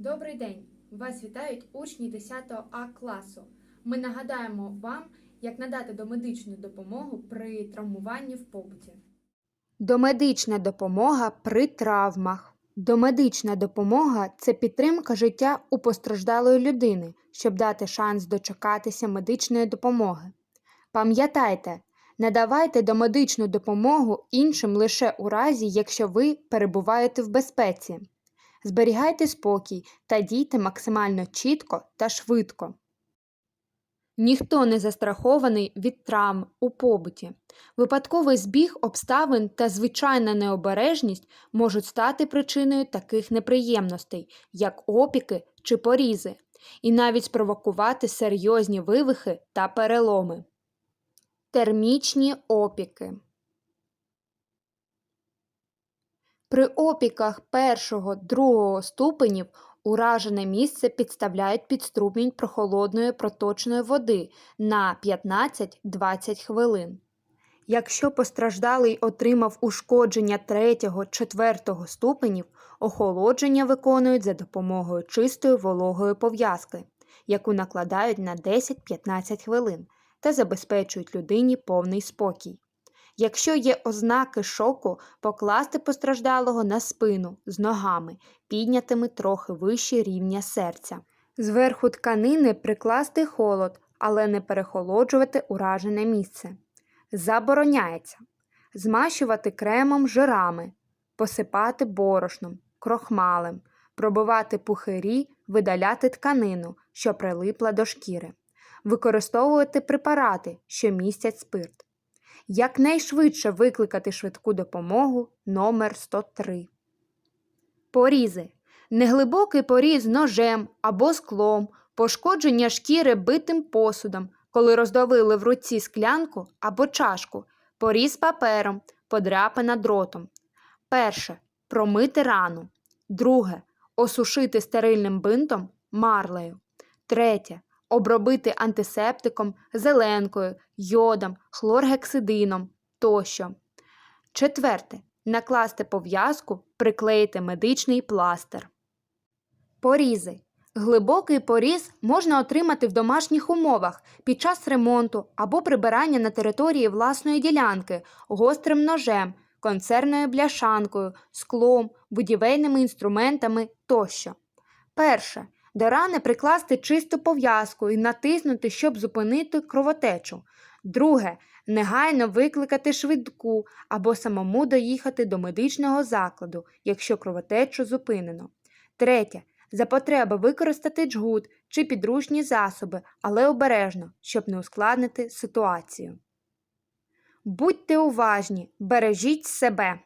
Добрий день! Вас вітають учні 10 А класу. Ми нагадаємо вам, як надати домедичну допомогу при травмуванні в побуті. Домедична допомога при травмах. Домедична допомога це підтримка життя у постраждалої людини, щоб дати шанс дочекатися медичної допомоги. Пам'ятайте, надавайте домедичну допомогу іншим лише у разі, якщо ви перебуваєте в безпеці. Зберігайте спокій та дійте максимально чітко та швидко. Ніхто не застрахований від травм у побуті. Випадковий збіг обставин та звичайна необережність можуть стати причиною таких неприємностей, як опіки чи порізи, і навіть спровокувати серйозні вивихи та переломи. Термічні опіки. При опіках першого другого ступенів уражене місце підставляють під струмінь прохолодної проточної води на 15-20 хвилин. Якщо постраждалий отримав ушкодження 3-4 ступенів, охолодження виконують за допомогою чистої вологої пов'язки, яку накладають на 10-15 хвилин та забезпечують людині повний спокій. Якщо є ознаки шоку, покласти постраждалого на спину з ногами, піднятими трохи вище рівня серця. Зверху тканини прикласти холод, але не перехолоджувати уражене місце. Забороняється змащувати кремом жирами, посипати борошном, крохмалем, пробивати пухирі, видаляти тканину, що прилипла до шкіри, використовувати препарати, що містять спирт. Якнайшвидше викликати швидку допомогу номер 103. Порізи. Неглибокий поріз ножем або склом, пошкодження шкіри битим посудом, коли роздавили в руці склянку або чашку, поріз папером, подряпина дротом. Перше. Промити рану. Друге. Осушити стерильним бинтом марлею. Третє. Обробити антисептиком, зеленкою, йодом, хлоргексидином тощо. Четверте. Накласти пов'язку, приклеїти медичний пластир. Порізи. Глибокий поріз можна отримати в домашніх умовах під час ремонту або прибирання на території власної ділянки гострим ножем, концерною бляшанкою, склом, будівельними інструментами тощо. Перше. До рани прикласти чисту пов'язку і натиснути, щоб зупинити кровотечу. Друге. Негайно викликати швидку або самому доїхати до медичного закладу, якщо кровотечу зупинено. Третє. За потреби використати джгут чи підручні засоби, але обережно, щоб не ускладнити ситуацію. Будьте уважні, бережіть себе.